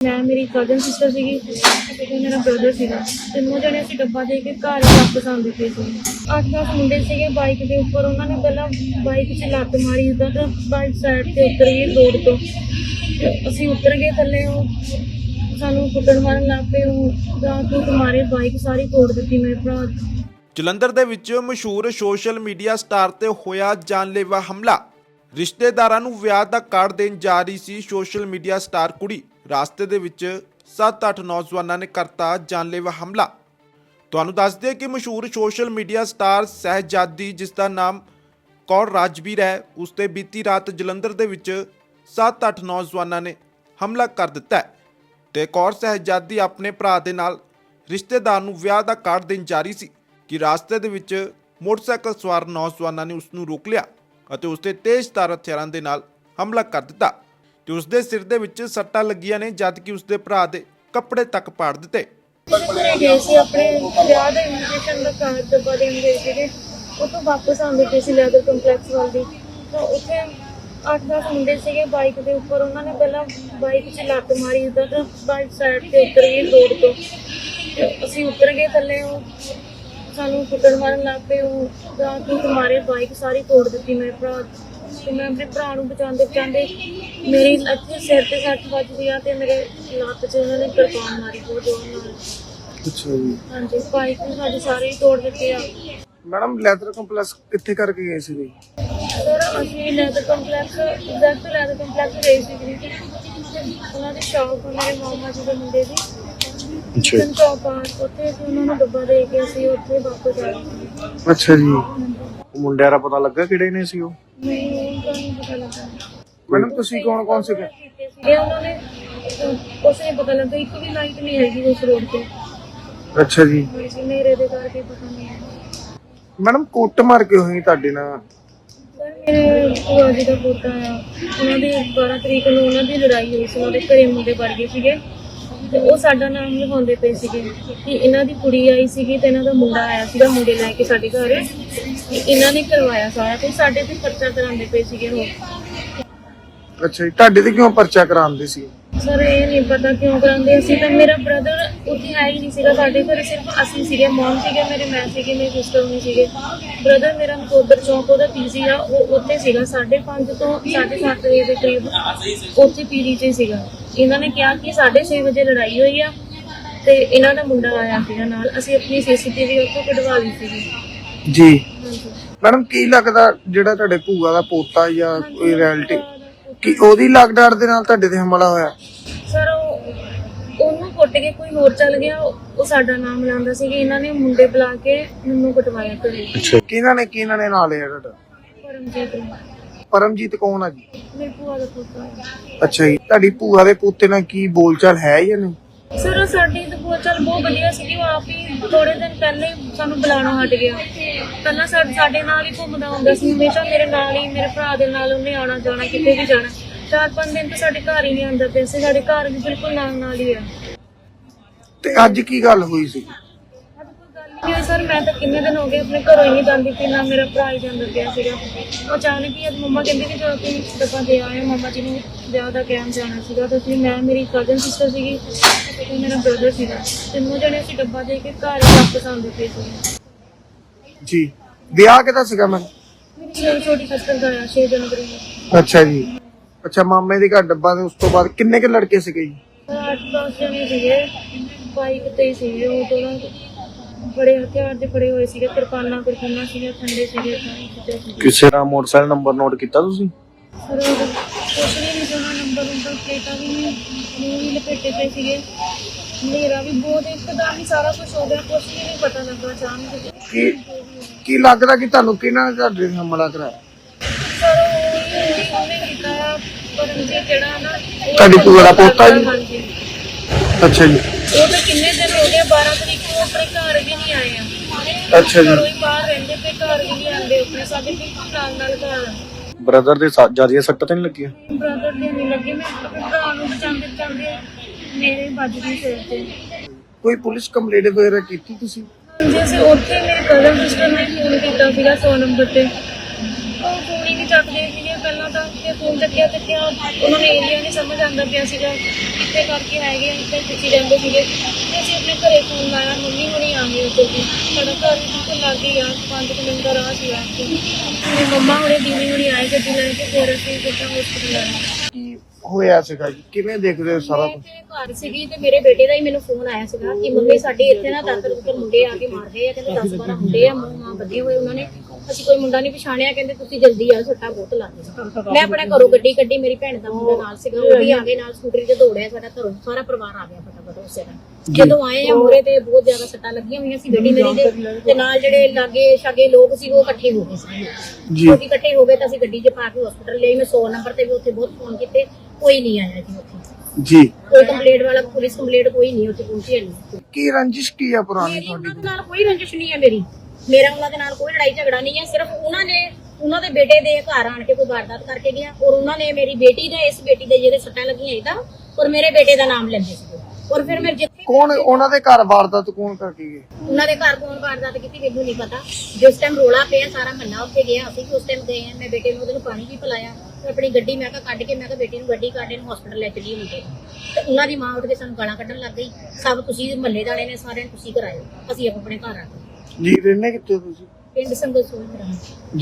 ਮੈਂ, ਮੇਰੀ cousin sister ਸੀਗੀ ਤੇ ਮੇਰਾ ਬ੍ਰਦਰ ਸੀਗਾ। ਤਿੰਨੋਂ ਜਣੇ ਅਸੀਂ ਡੱਬਾ ਦੇ ਕੇ ਘਰ ਵਾਪਸ ਆਉਂਦੇ ਪਏ ਸੀ। ਅੱਠ ਦਸ ਮੁੰਡੇ ਸੀਗੇ ਬਾਈਕ ਦੇ ਉੱਪਰ। ਉਹਨਾਂ ਨੇ ਪਹਿਲਾਂ ਬਾਈਕ 'ਚ ਲੱਤ ਮਾਰੀ ਉਦਾਂ ਤਾਂ ਬਾਈਕ ਸਾਈਡ ਤੇ ਉਤਰ ਗਈ ਰੋਡ ਤੋਂ। ਤੇ ਅਸੀਂ ਉਤਰ ਗਏ ਥੱਲੇ, ਉਹ ਸਾਨੂੰ ਕੁੱਟਣ ਮਾਰਨ ਲੱਗ ਪਏ। ਉਹ ਜਾਂ ਤੂੰ ਮਾਰੇ ਬਾਈਕ ਸਾਰੀ ਤੋੜ ਦਿੱਤੀ ਮੇਰੇ ਭਰਾ ਜਲੰਧਰ ਦੇ ਵਿੱਚ ਮਸ਼ਹੂਰ ਸੋਸ਼ਲ ਮੀਡੀਆ ਸਟਾਰ ਤੇ ਹੋਇਆ ਜਾਨਲੇਵਾ ਹਮਲਾ। ਰਿਸ਼ਤੇਦਾਰਾਂ ਨੂੰ ਵਿਆਹ ਦਾ ਕਾਰਡ ਦੇਣ ਜਾ ਰਹੀ ਸੀ ਸੋਸ਼ਲ ਮੀਡੀਆ ਸਟਾਰ ਕੁੜੀ। ਰਾਸਤੇ ਦੇ ਵਿੱਚ 7-8 ਨੌਜਵਾਨਾਂ ਨੇ ਕਰਤਾ ਜਾਨਲੇਵਾ ਹਮਲਾ। ਤੁਹਾਨੂੰ ਦੱਸ ਦਈਏ ਕਿ ਮਸ਼ਹੂਰ ਸੋਸ਼ਲ ਮੀਡੀਆ ਸਟਾਰ ਸਹਿਜਾਦੀ, ਜਿਸ ਦਾ ਨਾਮ ਕੌਰ ਰਾਜਵੀਰ ਹੈ, ਉਸ ਤੇ ਬੀਤੀ ਰਾਤ ਜਲੰਧਰ ਦੇ ਵਿੱਚ 7-8 ਨੌਜਵਾਨਾਂ ਨੇ ਹਮਲਾ ਕਰ ਦਿੱਤਾ ਹੈ ਤੇ ਕੌਰ ਸਹਿਜਾਦੀ ਆਪਣੇ ਭਰਾ ਦੇ ਨਾਲ ਰਿਸ਼ਤੇਦਾਰ ਨੂੰ ਵਿਆਹ ਦਾ ਕਾਰਡ ਦੇਣ ਜਾ ਰਹੀ ਸੀ ਕਿ ਰਾਸਤੇ ਦੇ ਵਿੱਚ ਮੋਟਰਸਾਈਕਲ ਸਵਾਰ ਨੌਜਵਾਨਾਂ ਨੇ ਉਸ ਨੂੰ ਰੋਕ ਲਿਆ ਅਤੇ ਉਸ ਤੇ ਤੇਜ਼ਧਾਰ ਹਥਿਆਰਾਂ ਦੇ ਨਾਲ ਹਮਲਾ ਕਰ ਦਿੱਤਾ। ਤੇ ਉਸ ਦੇ ਸਿਰ ਦੇ ਵਿੱਚ ਸੱਟਾਂ ਲੱਗੀਆਂ ਨੇ, ਜਦ ਕਿ ਉਸ ਦੇ ਭਰਾ ਦੇ ਕੱਪੜੇ ਤੱਕ ਪਾੜ ਦਿੱਤੇ। ਘਰੇ ਗਏ ਸੀ ਆਪਣੇ ਵਿਆਹ ਦਾ ਇਨਵੀਟੇਸ਼ਨ ਦਾ ਕਾਰਡ ਡੱਬਾ ਦੇਣ ਗਏ ਸੀਗੇ। ਉਹ ਵਾਪਸ ਆਉਂਦੇ ਪਏ ਸੀ ਲੈਦਰ ਕੰਪਲੈਕਸ ਵੱਲ ਦੀ। ਤਾਂ ਉੱਥੇ 8-10 ਮੁੰਡੇ ਸੀਗੇ ਬਾਈਕ ਦੇ ਉੱਪਰ। ਉਹਨਾਂ ਨੇ ਪਹਿਲਾਂ ਬਾਈਕ 'ਚ ਲੱਤ ਮਾਰੀ ਉਦਾਂ ਤਾਂ ਬਾਈਕ ਸਾਈਡ ਤੇ ਉਤਰ ਗਈ ਰੋਡ ਤੋਂ। ਤੇ ਅਸੀਂ ਉਤਰ ਗਏ ਥੱਲੇ। ਉਹ ਸਾਨੂੰ ਕੁੱਟਣ ਮਾਰਨ ਲੱਗ ਪਏ। ਉਹ ਜਾਂ ਤੂੰ ਮਾਰੇ ਬਾਈਕ ਸਾਰੀ ਤੋੜ ਦਿੱਤੀ ਮੇਰੇ ਭਰਾ ਤੇ ਮੈਂ ਆਪਣੇ ਭਰਾ ਨੂੰ ਬਚਾਉਂਦੇ ਬਚਾਉਂਦੇ ਮੇਰੀ ਇੱਥੇ ਸਿਰ ਤੇ ਸੱਟ ਵੱਜਦੀ ਆ ਤੇ ਮੇਰੇ ਲੱਤ 'ਚ ਉਹਨਾਂ ਨੇ ਕਿਰਪਾਨ ਮਾਰੀ ਬਹੁਤ ਜ਼ੋਰ ਨਾਲ। ਅੱਛਾ ਜੀ। ਹਾਂਜੀ ਬਾਈਕ ਵੀ ਸਾਡੇ ਸਾਰੇ ਹੀ ਤੋੜ ਦਿੱਤੇ ਆ। ਮੈਡਮ ਲੈਦਰ ਕੰਪਲੈਕਸ ਕਿੱਥੇ ਕਰਕੇ ਗਏ ਸੀ ਜੀ ਸਰ ਅਸੀਂ leather complex exact leather complex ਗਏ ਸੀ ਜੀ। ਉਹਨਾਂ ਦੀ ਸ਼ੌਪ ਮੇਰੇ ਮਾਮਾ ਜੀ ਦੇ ਮੁੰਡੇ ਦੀ। ਕਿਚਨ ਸ਼ੌਪ ਆ ਉੱਥੇ ਅਸੀਂ ਉਹਨਾਂ ਨੂੰ ਡੱਬਾ ਦੇ ਕੇ ਅਸੀਂ ਉੱਥੇ ਵਾਪਸ ਆ ਗਏ। ਅੱਛਾ ਜੀ। ਉਹ ਮੁੰਡਿਆਂ ਦਾ ਪਤਾ ਲੱਗਾ ਕਿਹੜੇ ਨੇ ਸੀ ਉਹ? ਤਾਂ ਨਹੀਂ ਪਤਾ ਲੱਗਾ ਮੈਡਮ ਤੁਸੀਂ ਕੌਣ ਕੌਣ ਸੀਗੇ? ਇਹ ਉਹਨਾਂ ਨੇ ਅਹ, ਕੁਛ ਨਹੀਂ ਪਤਾ ਲੱਗਾ ਇੱਕ ਵੀ ਲਾਈਟ ਨਹੀਂ ਹੈਗੀ ਉਸ ਰੋਡ ਤੇ। ਅੱਛਾ ਜੀ। ਹਾਂਜੀ ਮੇਰੇ ਦੇ ਕਰਕੇ ਪਤਾ ਨਹੀਂ ਮੈਡਮ ਕੁੱਟ ਮਾਰ ਕੇ ਹੋਈ ਤੁਹਾਡੇ ਨਾਲ? ਸਰ ਮੇਰੇ ਭੂਆ ਜੀ ਦਾ ਪੋਤਾ ਆ। ਉਹਨਾਂ ਦੀ 12 ਤਰੀਕ ਨੂੰ ਉਹਨਾਂ ਦੀ ਲੜਾਈ ਹੋਈ ਸੀ ਉਹਦੇ ਘਰੇ ਮੁੰਡੇ ਵੜ ਗਏ ਸੀਗੇ। ਤੇ ਉਹ ਸਾਡਾ ਨਾਮ ਲਿਖਾਉਂਦੇ ਪਏ ਸੀਗੇ ਕਿ ਇਹਨਾਂ ਦੀ ਕੁੜੀ ਆਈ ਸੀਗੀ ਤੇ ਇਹਨਾਂ ਦਾ ਮੁੰਡਾ ਆਇਆ ਸੀਗਾ ਮੁੰਡੇ ਲੈ ਕੇ ਸਾਡੇ ਘਰ। ਇਹਨਾਂ ਨੇ ਕਰਵਾਇਆ ਸਾਰਾ ਤੇ ਸਾਡੇ ਤੇ ਖਰਚਾ ਕਰਾਉਂਦੇ ਪਏ ਸੀਗੇ ਉਹ। ਅੱਛਾ ਜੀ ਤੁਹਾਡੇ ਤੇ ਕਿਉਂ ਪਰਚਾ ਕਰਾਉਂਦੇ ਸੀ? ਸਰ ਇਹ ਨਹੀਂ ਪਤਾ ਕਿਉਂ ਕਰਾਉਂਦੇ ਅਸੀਂ ਤਾਂ ਮੇਰਾ ਬ੍ਰਦਰ ਉੱਥੇ ਹੈ ਹੀ ਨਹੀਂ ਸੀਗਾ ਸਾਡੇ ਘਰੇ ਸਿਰਫ ਅਸੀਂ ਸੀਗੇ ਮਮ ਸੀਗੇ ਮੇਰੇ ਮੈਂ ਸੀਗੇ ਮੇਰੀ ਸਿਸਟਰ ਨਹੀਂ ਸੀਗੇ। ਬ੍ਰਦਰ ਮੇਰਾ ਨਕੋਦਰ ਚੌਂਕ ਉਹਦਾ ਪੀਜੀ ਆ ਉਹ ਉੱਥੇ ਸੀਗਾ 5:30 ਤੋਂ 7:30 ਵਜੇ ਦੇ ਕਰੀਬ ਉੱਥੇ ਪੀਜੀ 'ਚ ਸੀਗਾ। ਇਹਨਾਂ ਨੇ ਕਿਹਾ ਕਿ 6:30 ਵਜੇ ਲੜਾਈ ਹੋਈ ਆ ਤੇ ਇਹਨਾਂ ਦਾ ਮੁੰਡਾ ਆਇਆ ਸੀਗਾ ਨਾਲ ਅਸੀਂ ਆਪਣੀ ਸੀਸੀਟੀਵੀ ਉੱਥੋਂ ਕਢਵਾ ਲਈ ਸੀਗੀ। ਜੀ। ਮੈਡਮ ਕੀ ਲੱਗਦਾ ਜਿਹੜਾ ਤੁਹਾਡੇ ਭੂਆ ਦਾ ਪੋਤਾ ਜਾਂ ਕੋਈ ਰਿਐਲਿਟੀ ਕਿ ਉਹਦੀ ਲੱਗਦਾਰ ਦੇ ਨਾਲ ਤੁਹਾਡੇ ਤੇ ਹਮਲਾ ਹੋਇਆ? ਸਰ ਉਹ- ਉਹਨੂੰ ਕੁੱਟ ਕੇ ਕੋਈ ਹੋਰ ਚੱਲ ਗਿਆ ਉਹ ਸਾਡਾ ਨਾਮ ਲਾਉਂਦਾ ਸੀ ਕਿ ਇਹਨਾਂ ਨੇ ਮੁੰਡੇ ਬੁਲਾ ਕੇ ਮੈਨੂੰ ਕੁੱਟਵਾਇਆ ਘਰੇ। ਕਿਹਨਾਂ ਨੇ ਕਿਹਨਾਂ ਨੇ ਨਾਲ ਲਿਆ ਤੁਹਾਡਾ? ਪਰਮਜੀਤ ਨੂੰ। ਪਰਮਜੀਤ ਕੌਣ ਆ ਜੀ? ਮੇਰੀ ਭੂਆ ਦਾ ਪੁੱਤ ਹੈ। ਅੱਛਾ ਜੀ। ਤੁਹਾਡੀ ਭੂਆ ਦੇ ਪੁੱਤੇ ਨਾਲ ਕੀ ਬੋਲਚਾਲ ਹੈ ਜਾਂ ਨਹੀਂ? ਸਰ ਸਾਡੀ ਤਾਂ ਬਹੁਤ ਚੱਲ ਬਹੁਤ ਵਧੀਆ ਸੀਗੀ ਉਹ ਆਪ ਹੀ ਥੋੜੇ ਦਿਨ ਪਹਿਲੇ ਹੀ ਸਾਨੂੰ ਬੁਲਾਉਣਾ ਹਟ ਗਿਆ। ਪਹਿਲਾਂ ਸਾ- ਸਾਡੇ ਨਾਲ ਹੀ ਘੁੰਮਦਾ ਹੁੰਦਾ ਸੀ, ਹਮੇਸ਼ਾ ਮੇਰੇ ਨਾਲ ਹੀ, ਮੇਰੇ ਭਰਾ ਦੇ ਨਾਲ ਉਹਨੇ ਆਉਣਾ ਜਾਣਾ, ਕਿਤੇ ਵੀ ਜਾਣਾ। ਚਾਰ ਪੰਜ ਦਿਨ ਤੋਂ ਸਾਡੇ ਘਰ ਹੀ ਨਹੀਂ ਆਉਂਦਾ ਪਿਆ ਸੀ, ਸਾਡੇ ਘਰ ਵੀ ਬਿਲਕੁਲ ਨਾਲ ਨਾਲ ਹੀ ਆ। ਤੇ ਅੱਜ ਕੀ ਗੱਲ ਹੋਈ ਸੀ? ਸਰ ਮੈਂ ਤਾਂ ਕਿੰਨੇ ਦਿਨ ਹੋ ਗਏ ਆਪਣੇ ਘਰੋਂ ਹੀ ਨਹੀਂ ਜਾਂਦੀ ਸੀ ਨਾ ਮੇਰਾ ਭਰਾ ਹੀ ਜਾਂਦਾ ਪਿਆ ਸੀਗਾ। ਉਹ ਅਚਾਨਕ ਹੀ ਅੱਜ ਮੰਮਾ ਕਹਿੰਦੇ ਕਿ ਜਦੋਂ ਤੁਸੀਂ ਦਫਾ ਦੇ ਆਏ ਮੰਮਾ ਜੀ ਨੂੰ ਵਿਆਹ ਦਾ ਕਹਿਣ ਜਾਣਾ ਸੀਗਾ। ਤਾਂ ਅਸੀਂ ਮੈਂ ਮੇਰੀ ਕਜ਼ਨ ਸਿਸਟਰ ਸੀਗੀ ਤੇ ਮੇਰਾ ਬ੍ਰਦਰ ਸੀਗਾ। ਤਿੰਨੋਂ ਜਣੇ ਅਸੀਂ ਡੱਬਾ ਦੇ ਕੇ ਘਰ ਵਾਪਸ ਆਉਂਦੇ ਪਏ ਸੀ ਜੀ। ਵਿਆਹ ਕਿਹਦਾ ਸੀਗਾ ਮੈਂ ਮੇਰੀ ਛੋਟੀ ਸਿਸਟਰ ਦਾ ਆ 6 ਜਨਵਰੀ ਨੂੰ। ਅੱਛਾ ਜੀ। ਅੱਛਾ ਮਾਮੇ ਦੇ ਘਰ ਡੱਬਾ ਤੇ ਉਸ ਤੋਂ ਬਾਅਦ ਕਿੰਨੇ ਕੁ ਲੜਕੇ ਸੀਗੇ ਜੀ? ਜਣੇ ਸੀਗੇ। ਬਾਈਕ ਤੇ ਸੀਗੇ ਉਹ ਦੋਨਾਂ ਬੜੇ ਹਥਿਆਰ ਦੇ ਫੜੇ ਹੋਏ ਸੀਗੇ ਕਿਰਪਾਨਾਂ ਕਿਰਪਾਨਾਂ ਸੀਗੇ ਖੰਡੇ ਸੀਗੇ ਸਾਰੀ ਚੀਜ਼ਾਂ ਸੀਗੀਆਂ। ਕਿਸੇ ਦਾ ਮੋਟਰਸਾਈਕਲ ਨੰਬਰ ਨੋਟ ਕੀਤਾ ਤੁਸੀਂ? ਸਰ ਉਹ ਕੁਛ ਵੀ ਨਹੀਂ ਜਣਾ ਨੰਬਰ ਨੰਬਰ ਪਲੇਟਾਂ ਵੀ ਨਹੀਂ ਮੂੰਹ ਵੀ ਲਪੇਟੇ ਪਏ ਸੀਗੇ। ਹਨੇਰਾ ਵੀ ਬਹੁਤ ਇੱਕਦਮ ਹੀ ਸਾਰਾ ਕੁਝ ਹੋ ਗਿਆ ਕੁਛ ਵੀ ਨਹੀਂ ਪਤਾ ਲੱਗਾ ਅਚਾਨਕ ਕੀ। ਕੀ ਲੱਗਦਾ ਕਿ ਤੁਹਾਨੂੰ ਕਿਹਨਾਂ ਨੇ ਤੁਹਾਡੇ ਤੇ ਹਮਲਾ ਕਰਾਇਆ? ਸਰ ਉਹ ਉਹਨੇ ਕੀਤਾ ਪਰਮਜੀਤ ਜਿਹੜਾ ਨਾ ਉਹ ਤੁਹਾਡੀ ਭੂਆ ਦਾ ਪੋਤਾ ਜੀ? ਹਾਂਜੀ। ਅੱਛਾ ਜੀ। ਉਹ ਤਾਂ ਕਿੰਨੇ ਦਿਨ ਹੋ ਗਏ 12 ਤਰੀਕ ਨੂੰ ਆਪਣੇ ਘਰ ਵੀ ਨਹੀਂ ਆਏ ਆ। ਅੱਛਾ ਜੀ। ਘਰੋਂ ਹੀ ਬਾਹਰ ਰਹਿੰਦੇ ਤੇ ਘਰ ਵੀ ਨਹੀਂ ਆਉਂਦੇ ਆਪਣੇ ਸਾਡੇ ਬਿਲਕੁਲ ਨਾਲ ਨਾਲ ਘਰ ਆ। ਬ੍ਰਦਰ ਦੇ ਜ਼ਿਆਦਾ ਸੱਟ ਤਾਂ ਨਹੀਂ ਲੱਗੀਆਂ? ਬ੍ਰਦਰ ਦੇ ਨਹੀਂ ਲੱਗੇ ਮੈਂ ਆਪਣੇ ਭਰਾ ਨੂੰ ਬਚਾਉਂਦੇ ਬਚਾਉਂਦੇ ਮੇਰੇ ਵੱਜ ਗਈ ਸਿਰ ਤੇ। ਕੋਈ ਪੁਲਿਸ ਕੰਪਲੇਂਟ ਵਗੈਰਾ ਕੀਤੀ ਤੁਸੀਂ? ਜੇ ਅਸੀਂ ਉੱਥੇ ਮੇਰੇ ਕਜ਼ਨ ਸਿਸਟਰ ਨੇ ਫੋਨ ਕੀਤਾ ਸੀਗਾ 100 ਨੰਬਰ ਤੇ। ਉਹ ਫੋਨ ਹੀ ਨਹੀਂ ਚੱਕਦੇ ਸੀਗੇ ਪਹਿਲਾਂ ਤਾਂ ਤੇ ਫੋਨ ਫੋਨ ਚੱਕਿਆ ਚੱਕਿਆ ਉਹਨਾਂ ਨੇ ਏਰੀਆ ਨਹੀਂ ਸਮਝ ਆਉਂਦਾ ਪਿਆ ਸੀਗਾ ਕਿੱਥੇ ਕਰਕੇ ਹੈਗੇ ਪੁੱਛੀ ਜਾਂਦੇ ਸੀਗੇ। ਤੇ ਅਸੀਂ ਆਪਣੇ ਘਰੇ ਫੋਨ ਲਾਇਆ ਮੰਮੀ ਹੁਣੀ ਆ ਗਏ ਉੱਥੇ ਦੀ ਸਾਡਾ ਘਰ ਵੀ ਬਿਲਕੁਲ ਲੱਗ ਗਿਆ ਪੰਜ ਕੁ ਮਿੰਟ ਦਾ ਰਾਹ ਸੀਗਾ ਤੇ ਮੰਮਾ ਹੁਣੇ ਦੀਦੀ ਹੁਣੀ ਆਏ ਗੱਡੀ ਲੈ ਕੇ ਫਿਰ ਅਸੀਂ ਕਿਤਾ ਹਸਪੀਟਲ ਆਏ। ਕੀ ਹੋਇਆ ਸੀਗਾ ਜੀ? ਕਿਵੇਂ ਦੇਖਦੇ ਹੋ ਸਾਰਾ ਮੈਂ ਕੁਝ ਤੇ ਘਰ ਸੀਗੀ ਤੇ ਮੇਰੇ ਬੇਟੇ ਦਾ ਹੀ ਮੈਨੂੰ ਫੋਨ ਆਇਆ ਸੀਗਾ ਕਿ ਮੰਮੀ ਸਾਡੇ ਇੱਥੇ ਨਾ ਦਾਤਰ ਦੁਤਰ ਮੁੰਡੇ ਆ ਕੇ ਮਾਰਦੇ ਆ ਕਹਿੰਦੇ 10 12 ਮੁੰਡੇ ਆ ਮੂੰਹ ਮਾਂ ਬੱਧੇ ਹੋਏ ਉਹਨਾਂ ਨੇ। ਅਸੀਂ ਕੋਈ ਮੁੰਡਾ ਨਹੀਂ ਪਛਾਣਿਆ ਕਹਿੰਦੇ ਤੁਸੀਂ ਜਲਦੀ ਆ ਸੱਟਾ ਬਹੁਤ ਲੱਗ ਮੈਂ ਆਪਣੇ ਘਰੋਂ ਗੱਡੀ ਕੱਢੀ ਮੇਰੀ ਭੈਣ ਦਾ ਮੁੰਡਾ ਨਾਲ ਸੀਗਾ ਉਹ ਵੀ ਆ ਗਏ ਨਾਲ ਸਕੂਟਰੀ ਤੇ ਦੌੜਿਆ ਸਾਡਾ ਘਰੋਂ ਸਾਰਾ ਪਰਿਵਾਰ ਆ ਗਿਆ ਫਟਾਫਟ ਉਸੇ ਟਾਈਮ ਜਦੋਂ ਆਏ ਆ ਮੋਰੇ ਤੇ ਬਹੁਤ ਜ਼ਿਆਦਾ ਸੱਟਾਂ ਲੱਗੀਆਂ ਹੋਈਆਂ ਸੀ ਗੱਡੀ ਮੇਰੀ ਦੇ ਤੇ ਨਾਲ ਜਿਹੜੇ ਲਾਗੇ ਛਾਗੇ ਲੋਕ ਸੀ ਉਹ ਇਕੱਠੇ ਹੋ ਗਏ ਸੀ। ਜੀ। ਉਹ ਵੀ ਇਕੱਠੇ ਹੋ ਗਏ ਤਾਂ ਅਸੀਂ ਗੱਡੀ 'ਚ ਪਾ ਕੇ ਹਸਪੀਟਲ ਲਈ ਮੈਂ 100 ਨੰਬਰ ਤੇ ਵੀ ਉੱਥੇ ਬਹੁਤ ਫੋਨ ਕੀਤੇ ਕੋਈ ਨਹੀਂ ਆਇਆ ਜੀ ਉੱਥੇ। ਜੀ। ਕੋਈ ਕੰਪਲੇਂਟ ਵਾਲਾ ਪੁਲਿਸ ਕੰਪਲੇਂਟ ਕੋਈ ਨਹੀਂ ਉੱਥੇ ਪਹੁੰਚਿਆ ਨਹੀਂ। ਕੀ ਰੰਜਿਸ਼ ਕੀ ਆ ਪੁਰਾਣੀ ਤੁਹਾਡੀ? ਨਾਲ ਕੋਈ ਰੰਜਿਸ਼ ਨਹੀਂ ਹੈ ਮੇਰੀ। ਮੇਰਾ ਉਹਨਾਂ ਦੇ ਨਾਲ ਕੋਈ ਲੜਾਈ ਝਗੜਾ ਨਹੀਂ ਹੈ ਸਿਰਫ ਉਹਨਾਂ ਨੇ ਉਹਨਾਂ ਦੇ ਬੇਟੇ ਦੇ ਘਰ ਆਣ ਕੇ ਕੋਈ ਵਾਰਦਾਤ ਕਰਕੇ ਗਿਆ ਔਰ ਉਹਨਾਂ ਨੇ ਮੇਰੀ ਬੇਟੀ ਦਾ ਇਸ ਬੇਟੀ ਦੇ ਜਿਹੜੇ ਸੱਟਾਂ ਲੱਗੀਆਂ ਇਹਦਾ ਔਰ ਮੇਰੇ ਬੇਟੇ ਦਾ ਨਾਮ ਲੈਂਦੇ ਸੀ। ਔਰ ਫਿਰ ਮੈਂ ਜਿੱਥੇ ਕੌਣ ਉਹਨਾਂ ਦੇ ਘਰ ਵਾਰਦਾਤ ਕੌਣ ਕਰਕੇ ਗਏ? ਉਹਨਾਂ ਦੇ ਘਰ ਕੌਣ ਵਾਰਦਾਤ ਕੀਤੀ ਮੈਨੂੰ ਨਹੀਂ ਪਤਾ। ਜਿਸ ਟਾਈਮ ਰੋਲਾ ਪਿਆ ਸਾਰਾ ਮਹੱਲਾ ਉੱਥੇ ਗਿਆ। ਅਸੀਂ ਵੀ ਉਸ ਟਾਈਮ ਗਏ ਆ ਮੈਂ ਬੇਟੇ ਨੂੰ ਉਹਦੇ ਨੂੰ ਪਾਣੀ ਵੀ ਪਿਲਾਇਆ। ਤੇ ਆਪਣੀ ਗੱਡੀ ਮੈਂ ਕਿਹਾ ਕੱਢ ਕੇ ਮੈਂ ਕਿਹਾ ਬੇਟੀ ਨੂੰ ਗੱਡੀ ਕੱਢ ਇਹਨੂੰ ਹਸਪੀਟਲ ਲੈ ਚਲੀ ਨੂੰ। ਤੇ ਉਹਨਾਂ ਦੀ ਮਾਂ ਉੱਠ ਕੇ ਸਾਨੂੰ ਗਾਲਾਂ ਕੱਢਣ ਲੱਗ ਗਈ। ਸਭ ਤੁਸੀਂ ਮਹੱਲੇ ਵਾਲੇ ਨੇ ਸਾਰਿਆਂ ਨੂੰ ਤੁਸੀਂ ਕਰਾਇਓ। ਅਸੀਂ ਆਪ ਆਪਣੇ ਘਰ ਆ ਗਏ। ਜੀ ਰਹਿੰਦੇ ਕਿੱਥੇ ਤੁਸੀਂ? ਪਿੰਡ ਸੋਲ ਮੇਰਾ ਜੀ